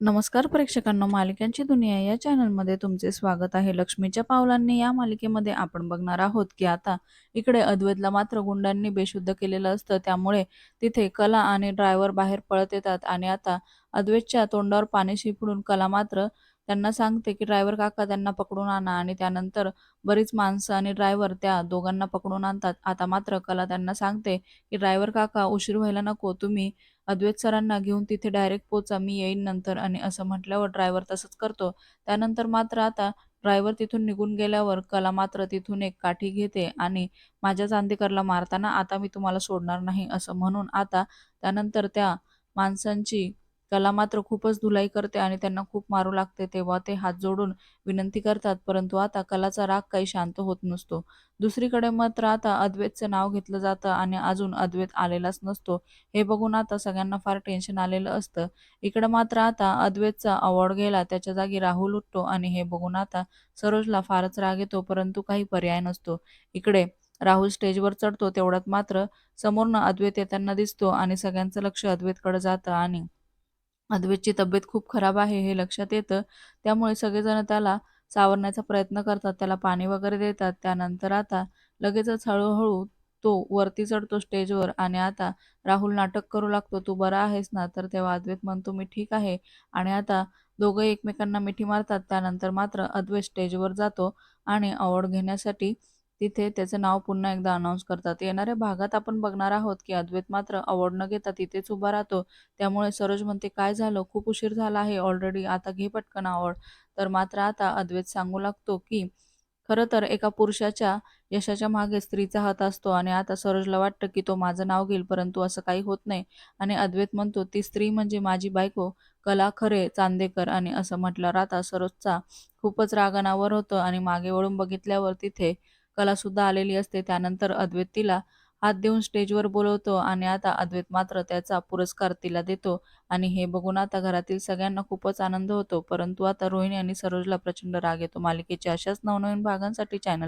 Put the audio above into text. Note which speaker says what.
Speaker 1: नमस्कार प्रेक्षकांनो मालिकांची दुनिया या चॅनलमध्ये तुमचे स्वागत आहे. लक्ष्मीच्या पावलांनी या मालिकेमध्ये आपण बघणार आहोत की आता इकडे अद्वैतला मात्र गुंडांनी बेशुद्ध केलेलं असतं. त्यामुळे तिथे कला आणि ड्रायव्हर बाहेर पळत येतात आणि आता अद्वैतच्या तोंडावर पाणी शिपडून कला मात्र त्यांना सांगते की ड्रायव्हर काका त्यांना पकडून आणा आणि त्यानंतर बरीच माणसं आणि ड्रायव्हर त्या दोघांना पकडून आणतात. आता मात्र कला त्यांना सांगते की ड्रायव्हर काका उशीर व्हायला नको तुम्ही अद्वैत सरांना घेऊन तिथे डायरेक्ट पोचा मी येईन नंतर आणि असं म्हटल्यावर ड्रायव्हर तसंच करतो. त्यानंतर मात्र आता ड्रायव्हर तिथून निघून गेल्यावर कला मात्र तिथून एक काठी घेते आणि माझ्या चांदेकरला मारताना आता मी तुम्हाला सोडणार नाही असं म्हणून आता त्यानंतर त्या माणसांची कला मात्र खूपच धुलाई करते आणि त्यांना खूप मारू लागते तेव्हा ते हात जोडून विनंती करतात परंतु आता कलाचा राग काही शांत होत नसतो. दुसरीकडे मात्र आता अद्वैतचं नाव घेतलं जातं आणि अजून अद्वैत आलेलाच नसतो. हे बघून आता सगळ्यांना फार टेन्शन आलेलं असतं. इकडं मात्र आता अद्वैतचा अवॉर्ड गेला त्याच्या जागी राहुल उठतो आणि हे बघून आता सरोजला फारच राग येतो परंतु काही पर्याय नसतो. इकडे राहुल स्टेजवर चढतो तेवढ्यात मात्र समोरनं अद्वैत येताना दिसतो आणि सगळ्यांचं लक्ष अद्वैतकडे जातं आणि अद्वैतची तब्येत खूप खराब आहे हे लक्षात येतं. त्यामुळे सगळेजण त्याला सावरण्याचा प्रयत्न करतात. त्याला पाणी वगैरे देतात. त्यानंतर आता लगेचच हळूहळू तो वरती चढतो स्टेजवर आणि आता राहुल नाटक करू लागतो. तू बरा आहेस ना तर तेव्हा अद्वैत म्हणतो मी ठीक आहे. आणि आता दोघं एकमेकांना मिठी मारतात. त्यानंतर मात्र अद्वैत स्टेजवर जातो आणि अवॉर्ड घेण्यासाठी तिथे त्याचं नाव पुन्हा एकदा अनाऊन्स करतात. येणाऱ्या भागात आपण बघणार आहोत की अद्वैत मात्र अवॉर्ड न घेता तिथेच उभा राहतो. त्यामुळे सरोज म्हणते काय झालं? खूप उशीर झाला आहे ऑलरेडी आता घे पटकन अवॉर्ड तर मात्र आता अद्वैत सांगू लागतो की खरं तर एका पुरुषाच्या यशाच्या मागे स्त्रीचा हात असतो आणि आता सरोजला वाटतं की तो माझं नाव घेईल परंतु असं काही होत नाही. आणि अद्वैत म्हणतो ती स्त्री म्हणजे माझी बायको कला खरे चांदेकर. आणि असं म्हटल्यावर आता सरोजचा खूपच रागानावर होतं आणि मागे वळून बघितल्यावर तिथे कला सुद्धा आलेली असते. त्यानंतर अद्वैत तिला हात देऊन स्टेजवर बोलवतो आणि आता अद्वैत मात्र त्याचा पुरस्कार तिला देतो. आणि हे बघून आता घरातील सगळ्यांना खूपच आनंद होतो. परंतु आता रोहिणी आणि सरोजला प्रचंड राग येतो. मालिकेच्या अशाच नवनवीन भागांसाठी चॅनल